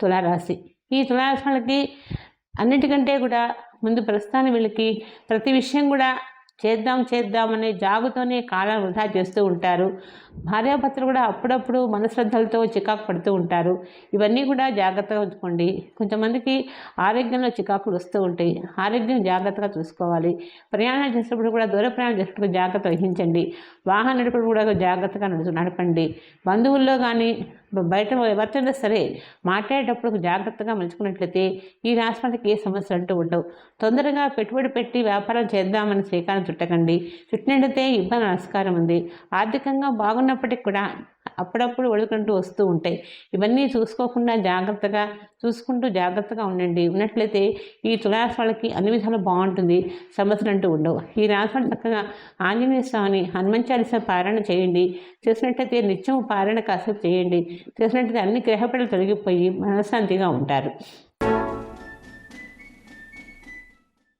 తులారాశి. ఈ తులారాశి వాళ్ళకి అన్నిటికంటే కూడా ముందు ప్రస్తుతాన్ని వీళ్ళకి ప్రతి విషయం కూడా చేద్దాం చేద్దాం అనే జాగుతోనే కాలం వృధా చేస్తూ ఉంటారు. భార్యాభర్తలు కూడా అప్పుడప్పుడు మనశ్రద్ధలతో చికాకు పడుతూ ఉంటారు. ఇవన్నీ కూడా జాగ్రత్తగా ఉంచుకోండి. కొంతమందికి ఆరోగ్యంలో చికాకులు వస్తూ ఉంటాయి. ఆరోగ్యం జాగ్రత్తగా చూసుకోవాలి. ప్రయాణం చేసేటప్పుడు కూడా దూర ప్రయాణం చేసేటప్పుడు జాగ్రత్త వహించండి. వాహన నడుపుడు కూడా జాగ్రత్తగా నడుచు నడపండి. బంధువుల్లో కానీ బయట ఎవరితోనే సరే మాట్లాడేటప్పుడు జాగ్రత్తగా మలుచుకున్నట్లయితే ఈ రాష్ట్రానికి ఏ సమస్యలు అంటూ ఉండవు. తొందరగా పెట్టుబడి పెట్టి వ్యాపారం చేద్దామని శ్రీకారం చుట్టకండి. చుట్టినట్టయితే ఇబ్బంది నమస్కారం ఉంది. ఆర్థికంగా బాగున్నప్పటికి కూడా అప్పుడప్పుడు ఒడుకుంటూ వస్తూ ఉంటాయి. ఇవన్నీ చూసుకోకుండా జాగ్రత్తగా చూసుకుంటూ జాగ్రత్తగా ఉండండి. ఉన్నట్లయితే ఈ తులారాశి వాళ్ళకి అన్ని విధాలు బాగుంటుంది. సమస్యలు అంటూ ఉండవు. ఈ రాశివాళ్ళు చక్కగా ఆంజనేయ స్వామిని హనుమంత చాలీస పారాయణ చేయండి. చేసినట్లయితే నిత్యం పారాయణ కాసేపు చేయండి. చేసినట్లయితే అన్ని గ్రహపడలు తొలగిపోయి మనశ్శాంతిగా ఉంటారు.